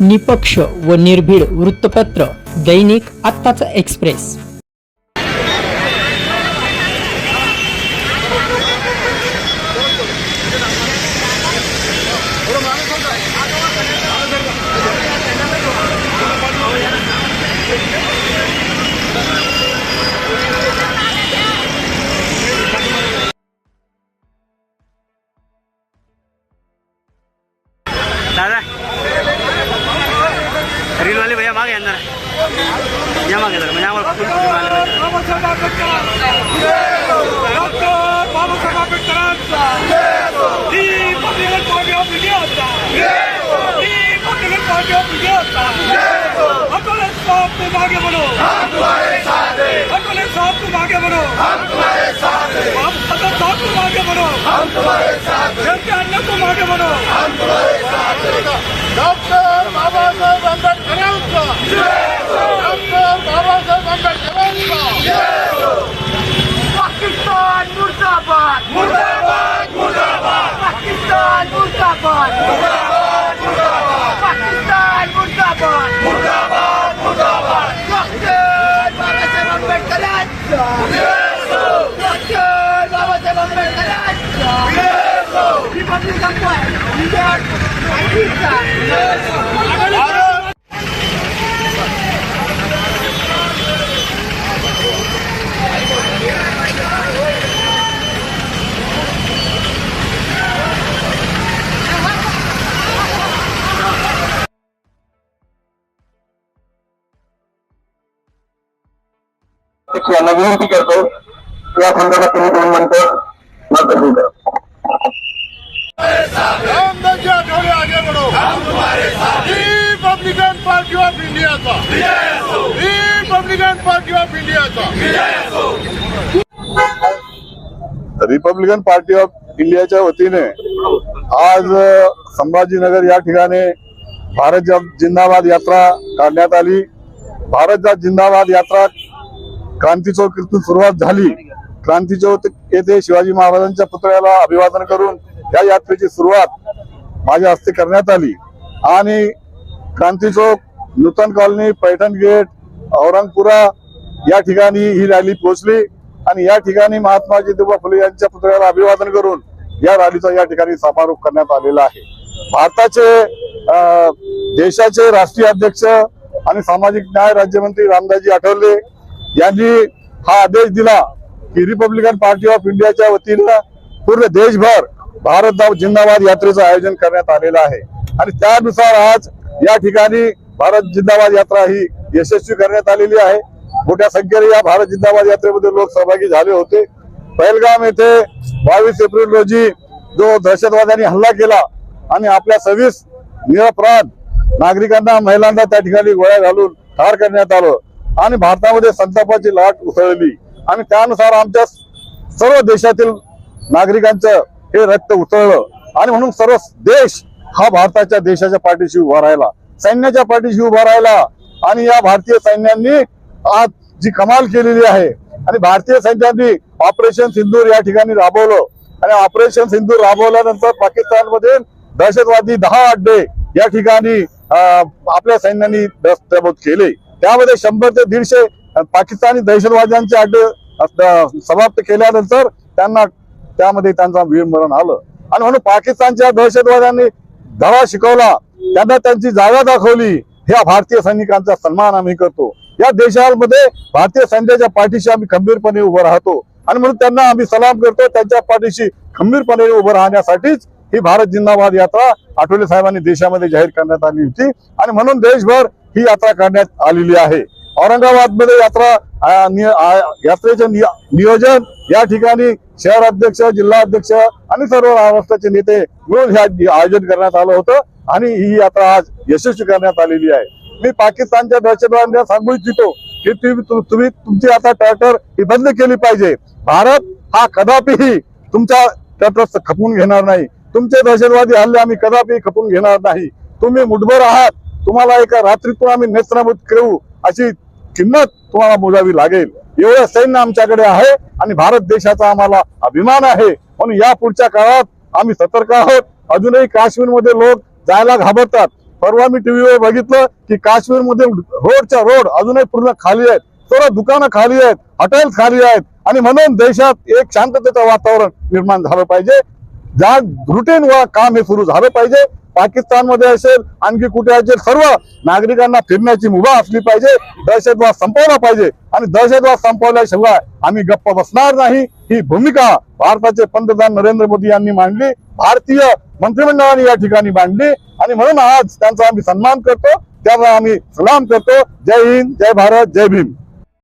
निपक्ष व निर्भीड वृत्तपत्र दैनिक आत्ताचा एक्सप्रेस. दादा रील वाले भैया मागे अंदर या मागे जरा म्हणजे आम्हाला फुल फुल मारले पाहिजे. डॉक्टर बाबासाहेब आंबेडकरांचा रिपब्लिकन पार्टी ऑफ इंडियाचा रिपब्लिकन पार्टी ऑफ इंडियाचा अकोले साहब तुम आगे बढ़ो अकोले साहब तुम आगे बढ़ो हम सदर साहब तुम आगे बढ़ो जन के अन्य तुम आगे बढ़ो डॉक्टर बाबासाहेब পাকিস্তান মুর্দাবাদ। মুর্দাবাদ মুর্দাবাদ। পাকিস্তান মুর্দাবাদ। মুর্দাবাদ মুর্দাবাদ। পাকিস্তান মুর্দাবাদ। মুর্দাবাদ মুর্দাবাদ। Doctor Baba Saheb Ambedkar doctor Baba Saheb Ambedkar Republic of Pakistan. यांना विनंती करतो या संदर्भात तुम्ही दोन करा तुम्हारे साथ रिपब्लिकन पार्टी ऑफ इंडिया का रिपब्लिकन पार्टी ऑफ इंडिया का रिपब्लिकन पार्टी ऑफ इंडियाच्या वतीने आज संभाजीनगर या ठिकाणी भारत जिंदाबाद यात्रा काढण्यात आली. भारत जिंदाबाद यात्रा क्रांती चौक इथून सुरुवात झाली. क्रांती चौक येथे शिवाजी महाराजांच्या पुतळ्याला अभिवादन करून या यात्रेची सुरुवात माझ्या हस्ते करण्यात आली. आणि क्रांती चौक नूतन कॉलनी पैठण गेट औरंगपुरा या ठिकाणी ही रॅली पोहोचली. आणि या ठिकाणी महात्मा ज्योतिबा फुले यांच्या पुतळ्याला अभिवादन करून या रॅलीचा या ठिकाणी समारोप करण्यात आलेला आहे. भारताचे देशाचे राष्ट्रीय अध्यक्ष आणि सामाजिक न्याय राज्यमंत्री रामदासजी आठवले यांनी हा आदेश दिला की रिपब्लिकन पार्टी ऑफ इंडियाच्या वतीनं पूर्ण देशभर भारत जिंदाबाद यात्रेचं आयोजन करण्यात आलेलं आहे. आणि त्यानुसार आज या ठिकाणी भारत जिंदाबाद यात्रा ही यशस्वी करण्यात आलेली आहे. मोठ्या संख्येने या भारत जिंदाबाद यात्रेमध्ये लोक सहभागी झाले होते. पहलगाम येथे बावीस एप्रिल रोजी जो दहशतवाद्यांनी हल्ला केला आणि आपल्या सव्वीस निरपराध नागरिकांना महिलांना त्या ठिकाणी गोळ्या घालून ठार करण्यात आलं. आणि भारतामध्ये संतापाची लाट उसळली. आणि त्यानुसार आमच्या सर्व देशातील नागरिकांचं हे रक्त उसळलं. आणि म्हणून सर्व देश हा भारताच्या देशाच्या पाठीशी उभा राहिला. सैन्याच्या पाठीशी उभा राहिला. आणि या भारतीय सैन्यांनी आज जी कमाल केलेली आहे आणि भारतीय सैन्यांनी ऑपरेशन सिंदूर या ठिकाणी राबवलं. आणि ऑपरेशन सिंदूर राबवल्यानंतर पाकिस्तानमध्ये दहशतवादी दहा अड्डे या ठिकाणी अं, आपल्या सैन्यांनी दस्तबोध केले. त्यामध्ये शंभर ते दीडशे पाकिस्तानी दहशतवाद्यांचे अड्डे समाप्त केल्यानंतर त्यांना त्यामध्ये त्यांचा वीरमरण आलं. आणि म्हणून पाकिस्तानच्या दहशतवाद्यांनी धडा शिकवला. त्यांना त्यांची जागा दाखवली. ह्या भारतीय सैनिकांचा सन्मान आम्ही करतो. या देशामध्ये भारतीय सैन्याच्या पाठीशी आम्ही खंबीरपणे उभं राहतो. आणि म्हणून त्यांना आम्ही सलाम करतो. त्यांच्या पाठीशी खंबीरपणे उभं राहण्यासाठीच ही भारत जिंदाबाद यात्रा आठवले साहेबांनी देशामध्ये जाहीर करण्यात आली होती. आणि म्हणून देशभर ही यात्रा करण्यात आलेली आहे. औरंगाबादमध्ये यात्रा यात्रेचे नियोजन या ठिकाणी शहर अध्यक्ष जिल्हा अध्यक्ष आणि सर्व महाराष्ट्राचे नेते मिळून हे आयोजन करण्यात आलं होतं. आणि ही यात्रा आज यशस्वी करण्यात आलेली आहे. मी पाकिस्तानच्या दहशतवाद्यांना सांगू इच्छितो की तुम्ही तुमची आता टर्टर ही बंद केली पाहिजे. भारत हा कदापिही तुमच्या टर्टर खपून घेणार नाही. तुमचे दहशतवादी हल्ले आम्ही कदापि खपून घेणार नाही. तुम्ही मुठभर आहात. तुम्हाला एका रात्रीतून आम्ही नेत्रनाबूत करू अशी किंमत तुम्हाला मोजावी लागेल. एवढं सैन्य आमच्याकडे आहे आणि भारत देशाचा आम्हाला अभिमान आहे. म्हणून या पुढच्या काळात आम्ही सतर्क आहोत. अजूनही काश्मीरमध्ये लोक जायला घाबरतात. परवा मी टीव्हीवर बघितलं की काश्मीरमध्ये रोडच्या रोड अजूनही पूर्ण खाली आहेत. थोडं दुकानं खाली आहेत हॉटेल खाली आहेत आणि म्हणून देशात एक शांततेचं वातावरण निर्माण झालं पाहिजे. ज्या रुटीन व काम हे सुरू झालं पाहिजे. पाकिस्तानमध्ये असेल आणखी कुठे असेल सर्व नागरिकांना फिरण्याची मुभा असली पाहिजे. दहशतवाद संपवला पाहिजे. आणि दहशतवाद संपवल्याशिवाय आम्ही गप्प बसणार नाही. ही भूमिका भारताचे पंतप्रधान नरेंद्र मोदी यांनी मांडली. भारतीय मंत्रिमंडळाने या ठिकाणी मांडली. आणि म्हणून आज त्यांचा आम्ही सन्मान करतो. त्याला आम्ही सलाम करतो. जय हिंद जय भारत जय भीम.